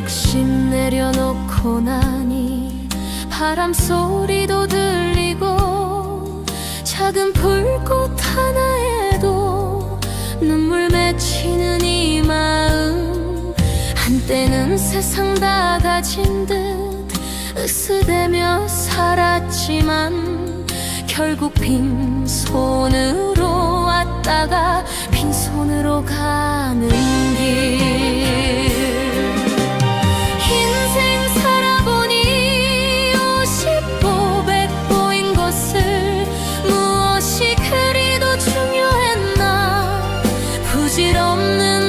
욕심 내려놓고 나니 바람 소리도 들리고 작은 불꽃 하나에도 눈물 맺히는 이 마음. 한때는 세상 다 가진 듯 으스대며 살았지만 결국 빈손으로 왔다가 빈손으로 길 it on the